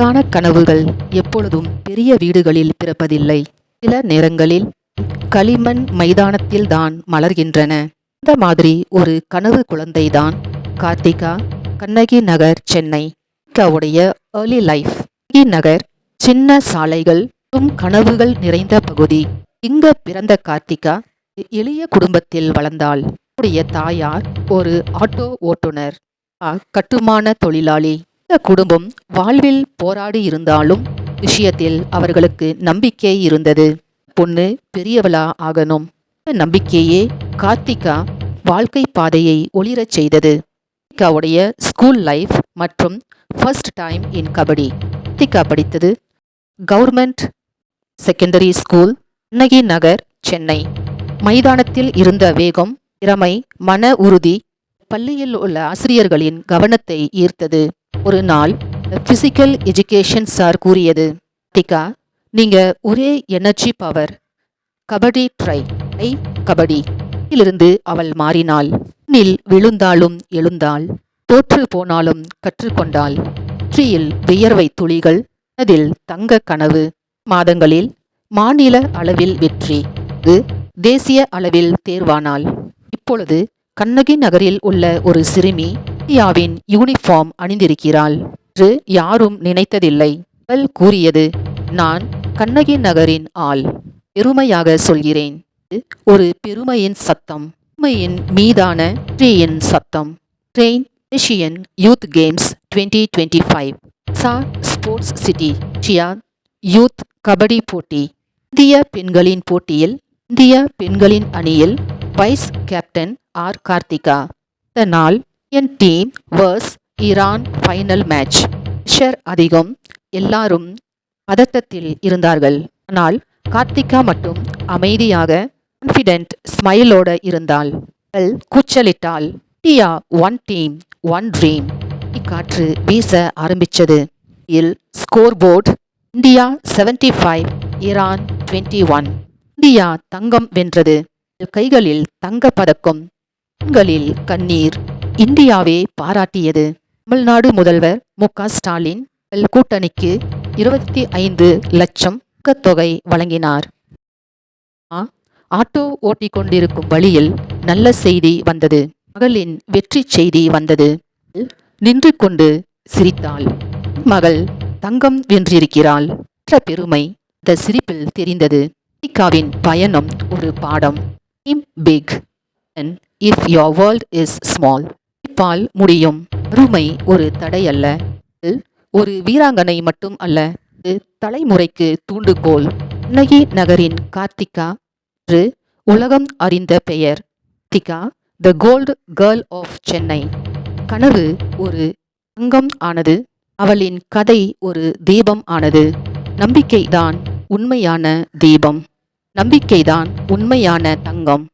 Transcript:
கான கனவுகள் எப்பொழுதும் பெரிய வீடுகளில் பிறப்பதில்லை. சில நேரங்களில் களிமண் மைதானத்தில்தான் மலர்கின்றன. இந்த மாதிரி ஒரு கனவு குழந்தைதான் கார்த்திகா கண்ணகி நகர் சென்னை. கார்த்திகாவுடைய ஏர்லி லைஃப் கண்ணகி நகர் சின்ன சாலைகள் கனவுகள் நிறைந்த பகுதி. இங்க பிறந்த கார்த்திகா எளிய குடும்பத்தில் வளர்ந்தாள். அவருடைய தாயார் ஒரு ஆட்டோ ஓட்டுநர் கட்டுமான தொழிலாளி. இந்த குடும்பம் வாழ்வில் போராடி இருந்தாலும் விஷயத்தில் அவர்களுக்கு நம்பிக்கை இருந்தது. பொண்ணு பெரியவளா ஆகணும். நம்பிக்கையே கார்த்திகா வாழ்க்கை பாதையை ஒளிரச் செய்தது. கார்த்திகாவுடைய ஸ்கூல் லைஃப் மற்றும் first time in kabaddi. Karthika படித்தது கவர்மெண்ட் செகண்டரி ஸ்கூல் அன்னகி நகர் சென்னை. மைதானத்தில் இருந்த வேகம் திறமை மன உறுதி பள்ளியில் உள்ள ஆசிரியர்களின் கவனத்தை ஈர்த்தது. ஒரு நாள் ஃபிசிக்கல் எஜுகேஷன் சார் கூறியது டிகா நீங்கள் ஒரே எனர்ஜி பவர் கபடி ட்ரை ஐ கபடி இலிருந்து அவள் மாறினாள். நில் விழுந்தாலும் எழுந்தாள் தோற்று போனாலும் கற்றுக்கொண்டாள். வெற்றியில் வியர்வை துளிகள் அதில் தங்க கனவு. மாதங்களில் மாநில அளவில் வெற்றி இது தேசிய அளவில் தேர்வானாள். இப்பொழுது கண்ணகி நகரில் உள்ள ஒரு சிறுமி இந்தியாவின் யூனிஃபார்ம் அணிந்திருக்கிறாள். என்று யாரும் நினைத்ததில்லை. அவள் கூறியது நான் கண்ணகி நகரின் ஆள். பெருமையாக சொல்கிறேன். இது ஒரு பெருமையின் சத்தம். பெருமையின் மீதான ட்ரீயின் சத்தம். Train Asian youth games twenty twenty five சா ஸ்போர்ட்ஸ் சிட்டி சியா யூத் கபடி போட்டி இந்திய பெண்களின் போட்டியில் இந்திய பெண்களின் அணியில் வைஸ் கேப்டன் ஆர் கார்த்திகா இந்த நாள் Indian team versus Iran final match sure அதிகம். எல்லாரும் பதட்டத்தில் இருந்தார்கள். ஆனால் கார்த்திகா மட்டும் அமைதியாக கான்ஃபிடென்ட் ஸ்மைலோட இருந்தாள். அவள் கூச்சலிட்டாள். India one team one dream காற்று வீச ஆரம்பித்தது இல் score board 75 five Iran twenty one India தங்கம் வென்றது. கைகளில் தங்கப் பதக்கம். கண்களில் கண்ணீர். இந்தியாவே பாராட்டியது. தமிழ்நாடு முதல்வர் மு க ஸ்டாலின் கூட்டணிக்கு இருபத்தி ஐந்து லட்சம் தொகை வழங்கினார். ஆ, ஆட்டோ ஓட்டிக் கொண்டிருக்கும் வழியில் நல்ல செய்தி வந்தது. மகளின் வெற்றி செய்தி வந்தது. நின்று கொண்டு சிரித்தாள். மகள் தங்கம் வென்றிருக்கிறாள். மற்ற பெருமை இந்த சிரிப்பில் தெரிந்தது. அமெரிக்காவின் பயணம் ஒரு பாடம். Big if your world is small பால் முடியும். அருமை ஒரு தடை அல்ல. ஒரு வீராங்கனை மட்டும் அல்ல. இது தலைமுறைக்கு தூண்டுகோல். கண்ணகி நகரின் கார்த்திகா. என்று உலகம் அறிந்த பெயர். Karthika the gold girl of Chennai கனவு ஒரு தங்கம் ஆனது. அவளின் கதை ஒரு தீபம் ஆனது. நம்பிக்கைதான் உண்மையான தீபம். நம்பிக்கைதான் உண்மையான தங்கம்.